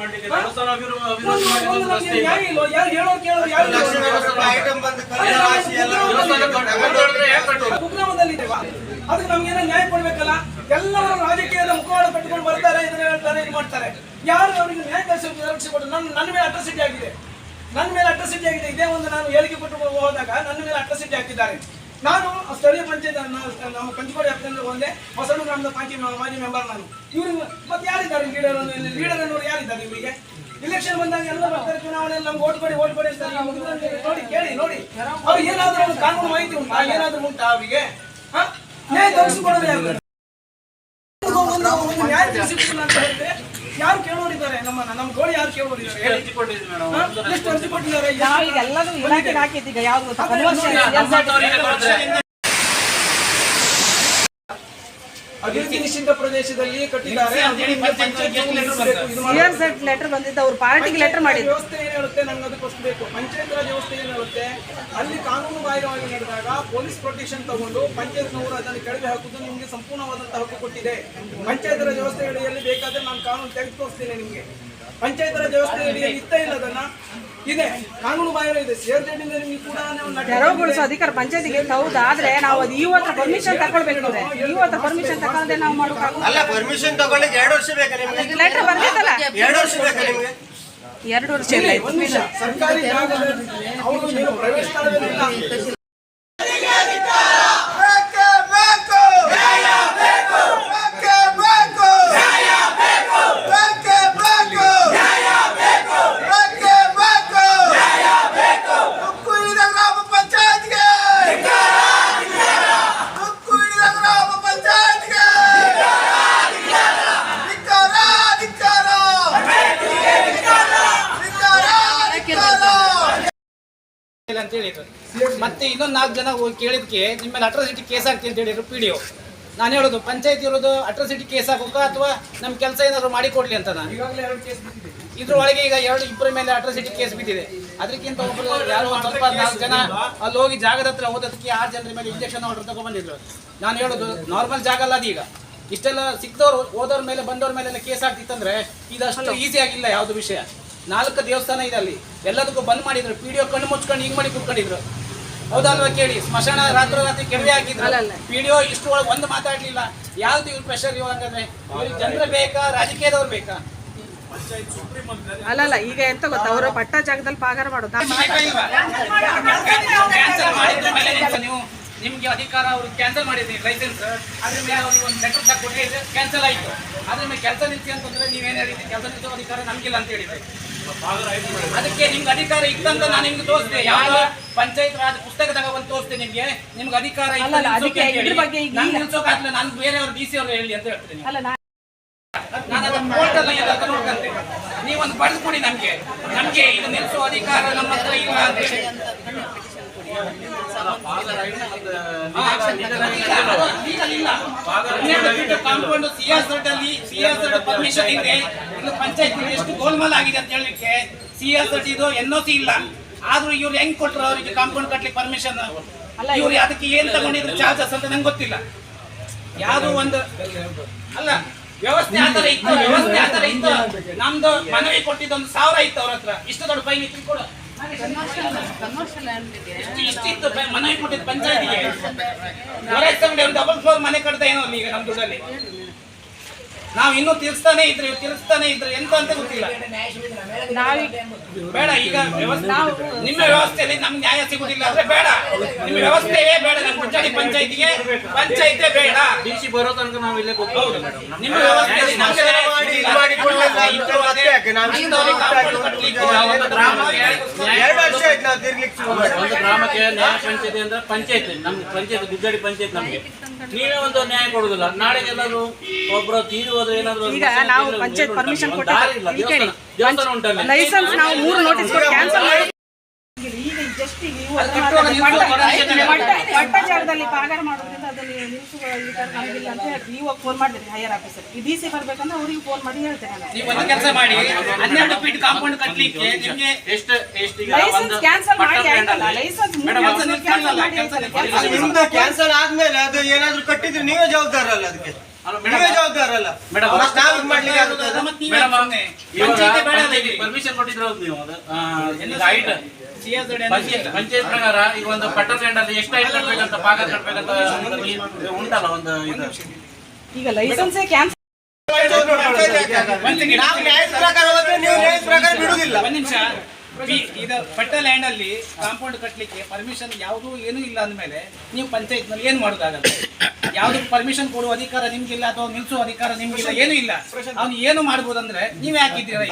ಮಾಡ್ಲಿಕ್ಕೆ ದೇವಸ್ಥಾನ ರಸ್ತೆ ಇಲ್ಲ. ಐಟಮ್ ಬಂದು ಕಲ್ಲು ರಾಶಿ ಎಲ್ಲ ಕಟ್ಟೋದು? ಕುಗ್ರಾಮದಲ್ಲಿದ್ದೇವಾ? ಅದಕ್ಕೆ ನಮ್ಗೇನೋ ನ್ಯಾಯ ಕೊಡ್ಬೇಕಲ್ಲ? ಎಲ್ಲರೂ ರಾಜಕೀಯದ ಮುಖವಾಡ ಕಟ್ಟಿಕೊಂಡು ಬರ್ತಾರೆ ಇದನ್ನ ಹೇಳ್ತಾರೆ ಇದು ಮಾಡ್ತಾರೆ. ಯಾರು ಅವರಿಗೆ ನ್ಯಾಯ ಕೊಟ್ಟು ನನ್ನ ನನ್ನ ಮೇಲೆ ಅಟ್ರಸಿಟಿ ಆಗಿದೆ. ನನ್ನ ಮೇಲೆ ಅಟ್ರಸಿಟಿ ಆಗಿದೆ. ಇದೇ ಒಂದು ನಾನು ಹೇಳಿಕೆ ಕೊಟ್ಟು ಹೋದಾಗ ನನ್ನ ಮೇಲೆ ಅಟ್ರಸಿಟಿ ಹಾಕಿದ್ದಾರೆ. ನಾನು ಸ್ಥಳೀಯ ಪಂಚಾಯತ್ ನಮ್ಮ ಕಂಚಿಕೋಡಿ ಹತ್ತಿರ ಒಂದೇ ಹೊಸಡು ಗ್ರಾಮದ ಪಂಚಾಯತ್ ಮಾಜಿ ಮೆಂಬರ್ ನಾನು. ಇವರು ಮತ್ತೆ ಯಾರಿದ್ದಾರೆ? ಲೀಡರ್ ಲೀಡರ್ ಅನ್ನೋರು ಯಾರಿದ್ದಾರೆ ಇವರಿಗೆ ಇಲೆಕ್ಷನ್ ಬಂದಾಗ ಎಲ್ಲ ಬರ್ತಾರೆ ಚುನಾವಣೆ ನಮ್ಗೆ ಓಟ್ ಕೊಡಿ ಓಟ್ ಕೊಡಿ ಅಂತ ನೋಡಿ ಕೇಳಿ ನೋಡಿ. ಅವ್ರು ಏನಾದ್ರೂ ಒಂದು ಕಾನೂನು ಮಾಹಿತಿ ಉಂಟಾ? ಏನಾದ್ರೂ ಉಂಟಾ ಅವರಿಗೆ? ಹಾ? ನ್ಯಾಯ ತೋರಿಸಿಕೊಡೋದೇ ಯಾರು? ನ್ಯಾಯ ತಿಳಿಸಿಕೊಡಲ್ಲ ಅಂತ ಹೇಳಿದ್ರೆ ಯಾರು ನಮ್ಮನ್ನ ನಮ್ಮ ಗೋಳಿ ಯಾರು ಕೇಳೋರಿದ್ದಾರೆ ಹೇಳಿ. ಎಷ್ಟು ಅರ್ಜಿ ಕೊಟ್ಟಿದ್ದಾರೆ? ಇಲಾಖೆಗೆ ಹಾಕಿದ್ದೀಗ ಯಾವ್ದು ಗೊತ್ತಾ? ಕನ್ವರ್ಷನ್ ನಮ್ಮಂತವ್ರಿಗೆ ಕೊಟ್ರೆ ಅಭಿವೃದ್ಧಿ ನಿಶ್ಚಿತ ಪ್ರದೇಶದಲ್ಲಿ ಕಟ್ಟಿದ್ದಾರೆ. ಲೆಟರ್ ಬಂದಿದ್ದು ಅವ್ರು ಪಾರ್ಟಿಗೆ ಲೆಟರ್ ಮಾಡಿದ್ರು ವ್ಯವಸ್ಥೆ ಏನ್ ಹೇಳುತ್ತೆ? ನನಗೆ ಅದಕ್ಕೆ ಅಷ್ಟು ಬೇಕು. ಪಂಚಾಯತ್ ರಾಜ್ ವ್ಯವಸ್ಥೆ ಏನ್ ಹೇಳುತ್ತೆ? ಅಲ್ಲಿ ಕಾನೂನು ಬಾಹಿರವಾಗಿ ನಡೆದಾಗ ಪೊಲೀಸ್ ಪ್ರೊಟೆಕ್ಷನ್ ತಗೊಂಡು ಪಂಚಾಯತ್ನವರು ಅದನ್ನು ಕೆಳಗೆ ಹಾಕುವುದು ನಿಮಗೆ ಸಂಪೂರ್ಣವಾದಂತಹ ಹಕ್ಕು ಕೊಟ್ಟಿದೆ. ಪಂಚಾಯತ್ ರಾಜ್ ವ್ಯವಸ್ಥೆ ಅಡಿಯಲ್ಲಿ ಬೇಕಾದ್ರೆ ನಾನು ಕಾನೂನು ತೆಗೆದು ತೋರಿಸ್ತೇನೆ ನಿಮಗೆ. ಪಂಚಾಯತ್ ರಾಜ್ ವ್ಯವಸ್ಥೆಯಲ್ಲಿ ಇತ್ತ ಇಲ್ಲ ಅದನ್ನ ಇದೆ. ಕಾನೂನು ಬಾಹಿರ ಇದೆ. ನಿಮಗೆ ಕೂಡ ನಡೆ- ತೆರವುಗೊಳಿಸೋ ಅಧಿಕಾರ ಪಂಚಾಯತಿಗೆ ಹೌದು ಆದ್ರೆ ನಾವು ಅದು ಇವು ಹತ್ರ ಪರ್ಮಿಷನ್ ತಗೊಳ್ಬೇಕಾದ್ರೆ ಇವು ಹತ್ರ ಪರ್ಮಿಷನ್ ತಗೊಳ್ಳದೆ ನಾವು ಅಲ್ಲ ಪರ್ಮಿಷನ್ ತಗೊಳ್ಳಿಕ್ಕೆ ಎರಡು ವರ್ಷ ಬೇಕಾ ನಿಮ್ಗೆ? ಲೆಟರ್ ಬಂದಿತ್ತಲ್ಲ? ಎರಡು ವರ್ಷ ಬೇಕಾ ನಿಮ್ಗೆ? ಎರಡು ವರ್ಷ ಇಲ್ಲ. ಸರ್ಕಾರಿ ಜಾಗದಲ್ಲಿ ಅವರು ಏನು ಪ್ರೈವೇಟ್ ಸ್ಥಳದಲ್ಲಿಲ್ಲ ಬೇಕೇ ಬೇಕು ನ್ಯಾಯ ಬೇಕು ಬೇಕೇ ಬೇಕು ನ್ಯಾಯ ಬೇಕು ಬೇಕೇ ಬೇಕು ನ್ಯಾಯ ಬೇಕು ಬೇಕೇ ಬೇಕು ನ್ಯಾಯ ಬೇಕು ಉಕ್ಕು ಹಿಡಿದ ಗ್ರಾಮ ಪಂಚಾಯತ್ಗೆ ಉಕ್ಕು ಹಿಡಿದ ಗ್ರಾಮ ಪಂಚಾಯತ್ಗೆ ಧಿಕ್ಕಾರ ಧಿಕ್ಕಾರ ಧಿಕ್ಕಾರ ಧಿಕ್ಕಾರ ಇಲ್ಲ ಅಂತ ಹೇಳಿದ್ರು. ಮತ್ತೆ ಇನ್ನೊಂದು ನಾಲ್ಕು ಜನ ಹೋಗಿ ಕೇಳಿದ್ಕೆ ನಿಮ್ಮ ಮೇಲೆ ಅಟ್ರಾಸಿಟಿ ಕೇಸ್ ಆಗ್ತಿ ಅಂತ ಹೇಳಿದ್ರು ಪಿ ಡಿ ನಾನು ಹೇಳೋದು ಪಂಚಾಯತ್ ಇರೋದು ಅಟ್ರಾಸಿಟಿ ಕೇಸ್ ಹಾಕೋಕ ಅಥವಾ ನಮ್ಮ ಕೆಲಸ ಏನಾದ್ರು ಮಾಡಿಕೊಡ್ಲಿ ಅಂತ ನಾನು. ಇದ್ರೊಳಗೆ ಈಗ ಎರಡು ಇಬ್ಬರ ಮೇಲೆ ಅಟ್ರಾಸಿಟಿ ಕೇಸ್ ಬಿದ್ದಿದೆ. ಅದಕ್ಕಿಂತ ಒಬ್ಬರು ಯಾರೋ ಒಂದು ಸ್ವಲ್ಪ ನಾಲ್ಕು ಜನ ಅಲ್ಲಿ ಹೋಗಿ ಜಾಗದ ಹತ್ರ ಹೋದಕ್ಕೆ ಆರು ಜನರ ಮೇಲೆ ಇಂಜೆಕ್ಷನ್ ಆರ್ಡರ್ ತಗೊಂಡ್ಬಂದಿದ್ರು. ನಾನು ಹೇಳೋದು ನಾರ್ಮಲ್ ಜಾಗ ಅಲ್ಲ ಅದೀಗ. ಈಗ ಇಷ್ಟೆಲ್ಲ ಸಿಕ್ದವ್ರು ಹೋದವ್ರ ಮೇಲೆ ಬಂದವ್ರ ಮೇಲೆಲ್ಲ ಕೇಸ್ ಆಗ್ತಿತ್ತಂದ್ರೆ ಇದಷ್ಟು ಈಸಿ ಆಗಿಲ್ಲ ಯಾವ್ದು ವಿಷಯ. ನಾಲ್ಕು ದೇವಸ್ಥಾನ ಇದೆ ಅಲ್ಲಿ. ಎಲ್ಲದಕ್ಕೂ ಬಂದ್ ಮಾಡಿದ್ರು. ಪಿ ಕಣ್ಣು ಮುಚ್ಕೊಂಡು ಹಿಂಗ್ ಮಾಡಿ ಕುತ್ಕೊಂಡಿದ್ರು. ಹೌದಲ್ವಾ ಕೇಳಿ? ಸ್ಮಶಾನ ರಾತ್ರಿ ರಾತ್ರಿ ಕೆಡವೆ ಹಾಕಿದ್ರು. ಪಿ ಡಿ ಇಷ್ಟು ಒಳಗೆ ಒಂದು ಮಾತಾಡ್ಲಿಲ್ಲ. ಯಾವ್ದು ಇವ್ರ ಪ್ರೆಷರ್ ಇವಾಗಂದ್ರೆ ಇವ್ರಿಗೆ ಜನರು ಬೇಕಾ ರಾಜಕೀಯದವ್ರು ಬೇಕಾ? ಅಲ್ಲಲ್ಲ ಈಗ ಎಂತ ಗೊತ್ತ? ಅವರ ಪಟ್ಟ ಜಾಗದಲ್ಲಿ ಪಾಗಾರ ಮಾಡೋದು. ನೀವು. ನಿಮ್ಗೆ ಅಧಿಕಾರ ಅವರು ಕ್ಯಾನ್ಸಲ್ ಮಾಡಿದ್ರಿ ಲೈಸೆನ್ಸ್ ಅದ್ರ ಮೇಲೆ ಅವ್ರಿಗೆ ಒಂದು ಲೆಟರ್ ತಗೊಂಡ್ರೆ ಕ್ಯಾನ್ಸಲ್ ಆಯ್ತು. ಅದ್ರ ಮೇಲೆ ಕೆಲಸ ನಿಂತಿ ಅಂತಂದ್ರೆ ನೀವೇನು ಹೇಳಿದ್ರಿ? ಕೆಲಸ ನಿಂತು ಅಧಿಕಾರ ನಮ್ಗಿಲ್ಲ ಅಂತ ಹೇಳಿದ್ರಿ. ಅದಕ್ಕೆ ನಿಮ್ಗೆ ಅಧಿಕಾರ ಇತ್ತಂತ ನಾನು ನಿಮ್ಗೆ ತೋರಿಸ್ದೆ ಯಾವ ಪಂಚಾಯತ್ ರಾಜ್ ಪುಸ್ತಕ ತಗೊಂಡು ತೋರಿಸಿದೆ ನಿಮ್ಗೆ. ನಿಮ್ಗೆ ಅಧಿಕಾರ ಇಲ್ಲ ನಾನು ಇಲ್ಲ. ನಿಲ್ಸೋಕಾಗ್ಲಿಲ್ಲ ನಾನು ಬೇರೆಯವ್ರು ಡಿ ಸಿ ಅವರು ಹೇಳಿ ಅಂತ ಹೇಳ್ತೀನಿ ನಾನು ಅದನ್ನ ಕೋರ್ಟಲ್ಲ ಎಲ್ಲ ನೋಡ್ಕಂತೆ ನೀವೊಂದು ಬಳಸ್ಕೊಡಿ ಕೊಡಿ ನಮ್ಗೆ. ನಮ್ಗೆ ಇದು ನಿಲ್ಸೋ ಅಧಿಕಾರ ನಮ್ಮ ಹತ್ರ ಇಲ್ಲ ಅಂತ ಹೇಳಿ. ಕಾಂಪೌಂಡ್ ಸಿಎಸ್ಆರ್ ಅಲ್ಲಿ ಪರ್ಮಿಷನ್ ಇದೆ ಇನ್ನು ಪಂಚಾಯತ್ ಎಷ್ಟು ಗೋಲ್ಮಾಲ್ ಆಗಿದೆ ಅಂತ ಹೇಳಲಿಕ್ಕೆ ಸಿಎಸ್ಆರ್ ಇದು ಎನ್ಒಸಿ ಇಲ್ಲ ಆದ್ರೂ ಇವ್ರು ಹೆಂಗ್ ಕೊಟ್ರು ಅವರಿಗೆ ಕಾಂಪೌಂಡ್ ಕಟ್ಲಿಕ್ಕೆ ಪರ್ಮಿಷನ್ ಇವ್ರು ಅದಕ್ಕೆ ಏನ್ ತಗೊಂಡಿದ್ರು ಚಾರ್ಜಸ್ ಅಂತ ನಂಗೆ ಗೊತ್ತಿಲ್ಲ ಯಾವ್ದು ಒಂದು ಅಲ್ಲ ವ್ಯವಸ್ಥೆ ಆತರ ಇತ್ತು ವ್ಯವಸ್ಥೆ ಆತರ ಇತ್ತು ನಮ್ದು ಮನವಿ ಕೊಟ್ಟಿದ್ದು ಒಂದು ಸಾವಿರ ಇತ್ತು ಅವ್ರ ಹತ್ರ ಇಷ್ಟು ದೊಡ್ಡ ಫೈನ್ ಇತ್ತು ಕೊಡು ಮನವಿ ಕೊಟ್ಟಿದ್ದು ಪಂಚಾಯತಿಗೆ. ಡಬಲ್ ಫ್ಲೋರ್ ಮನೆ ಕಟ್ತಾ ಏನೋ ಈಗ ನಮ್ ದುಡ್ಡಲ್ಲಿ. ನಾವು ಇನ್ನೂ ತಿರ್ಸ್ತಾನೆ ಇದ್ರೆ ತಿರ್ಸ್ತಾನೆ ಇದ್ರೆ ಎಂತ ಅಂತ ಗೊತ್ತಿಲ್ಲ. ಬೇಡ ಈಗ ವ್ಯವಸ್ಥೆ ನಿಮ್ಮ ವ್ಯವಸ್ಥೆಯಲ್ಲಿ ನಮ್ಗೆ ನ್ಯಾಯ ಸಿಗುದಿಲ್ಲ ಅಂದ್ರೆ ಬೇಡ. ನಿಮ್ಮ ವ್ಯವಸ್ಥೆಯೇ ಬೇಡ ನಮ್ಮ ಕುಂಚಾಡಿ ಪಂಚಾಯತಿಗೆ ಪಂಚಾಯತೆ ಬೇಡ. ಡಿಸಿ ಬರೋ ತನಕ ನಾವು ಇಲ್ಲೇ ನಿಮ್ಮ ವ್ಯವಸ್ಥೆಯಲ್ಲಿ ನಮ್ಗೆ ನ್ಯಾಯ ಸಿಗುದಿಲ್ಲ. ಇಂಥವ್ರಿಗೆ ಕಾಂಪೌಂಡ್ ಕಟ್ಲಿಕ್ಕೆ ಗ್ರಾಮ ಒಂದು ಗ್ರಾಮಕ್ಕೆ ನ್ಯಾಯ ಪಂಚಾಯತಿ ಅಂದ್ರೆ ಪಂಚಾಯತ್ ನಮ್ಗೆ ಪಂಚಾಯತ್ ಗುಜ್ಜಡಿ ಪಂಚಾಯತ್ ನಮ್ಗೆ. ನೀವೇ ಒಂದು ನ್ಯಾಯ ಕೊಡುದಿಲ್ಲ. ನಾಳೆ ಎಲ್ಲರೂ ಒಬ್ರು ತೀರಿ ಹೋದ್ರೆ ಏನಾದ್ರು ಈಗ ನಾವು ಪಂಚಾಯತ್ ಪರ್ಮಿಷನ್ ದೇವಸ್ಥಾನ ಉಂಟಲ್ಲ. ಲೈಸೆನ್ಸ್ ನಾವು ಮೂರು ನೋಟಿಸ್ ಕ್ಯಾನ್ಸಲ್ ಮಾಡಿ ನೀವು ನೀವು ಜಾಗದಲ್ಲಿ ಪಾಗಾರ ಮಾಡೋದ್ರಿಂದ ಅದನ್ನು ಅಂತ ಹೇಳಿ. ಇವಾಗ ಫೋನ್ ಮಾಡಿದ್ರಿ ಹೈಯರ್ ಆಫೀಸರ್ ಈ ಡಿ ಸಿ ಬರ್ಬೇಕಂದ್ರೆ ಅವ್ರಿಗೆ ಫೋನ್ ಮಾಡಿ ಹೇಳ್ತೇನೆ ನೀವು ಒಂದು ಕೆಲಸ ಮಾಡಿ ಹನ್ನೆರಡು ಫೀಟ್ ಕಾಂಪೌಂಡ್ ಕಟ್ಟಲಿಕ್ಕೆ ನಿಮ್ಗೆ ಎಷ್ಟು ಎಷ್ಟು ಲೈಸೆನ್ಸ್ ಒಂದು ಕ್ಯಾನ್ಸಲ್ ಮಾಡಿ ಆಯ್ತಲ್ಲ ಲೈಸೆನ್ಸ್ ಕ್ಯಾನ್ಸಲ್ ಮಾಡಿ ಆದ್ಮೇಲೆ ಅದು ಏನಾದ್ರು ಕಟ್ಟಿದ್ರೆ ನೀವೇ ಜವಾಬ್ದಾರ ಅಲ್ಲ ಅದಕ್ಕೆ. ಪರ್ಮಿಷನ್ ಕೊಟ್ಟಿದ್ರು ನೀವು ಪಂಚಾಯತ್ ಪ್ರಕಾರ ಈಗ ಒಂದು ಪಟ್ಟಣ ಅಲ್ಲಿ ಎಷ್ಟು ಹೈಟ್ ಕಟ್ಬೇಕಂತ ಭಾಗ ಕಟ್ಬೇಕಂತ ಉಂಟಲ್ಲ ಒಂದು ಇದು? ಈಗ ಲೈಸೆನ್ಸೇ ಕ್ಯಾನ್ಸಲ್ ನಾವು ನ್ಯಾಯದ ಪ್ರಕಾರ ಹೋದ್ರೆ ನೀವು ನ್ಯಾಯದ ಪ್ರಕಾರ ಬಿಡುದಿಲ್ಲ ಒಂದ್ ನಿಮಿಷ. ಇದು ಪಟ್ಟ ಲ್ಯಾಂಡ್ ಅಲ್ಲಿ ಕಾಂಪೌಂಡ್ ಕಟ್ಟಲಿಕ್ಕೆ ಪರ್ಮಿಷನ್ ಯಾವುದು ಏನೂ ಇಲ್ಲ ಅಂದ್ಮೇಲೆ ನೀವು ಪಂಚಾಯತ್ನಲ್ಲಿ ಏನ್ ಮಾಡೋದಾಗಲ್ಲ ಯಾವ್ದು ಪರ್ಮಿಷನ್ ಕೊಡುವ ಅಧಿಕಾರ ನಿಮ್ಗಿಲ್ಲ ಅಥವಾ ನಿಲ್ಸೋ ಅಧಿಕಾರ ನಿಮ್ಗಿಲ್ಲ ಏನು ಇಲ್ಲ. ಅವ್ನು ಏನು ಮಾಡ್ಬೋದಂದ್ರೆ ನೀವ್ ಯಾಕಿದ್ದೀರಾ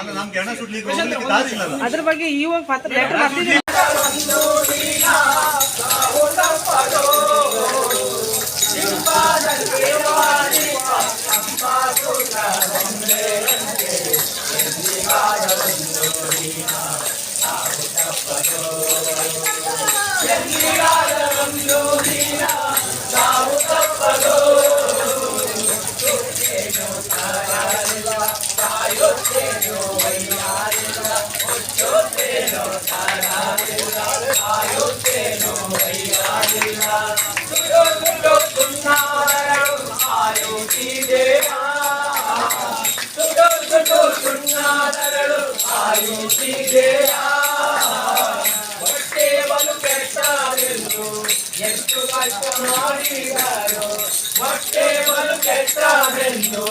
ಅದ್ರ ಬಗ್ಗೆ ಇವಾಗ ಮುಟ್ಟಿದೆಯಾ ಬಟ್ಟೆವನ್ನು ಕೆಟ್ಟರೆಂದು ಎಷ್ಟು ಕಷ್ಟ ಮಾಡಿದರೋ ಬಟ್ಟೆವನ್ನು ಕೆಟ್ಟರೆಂದು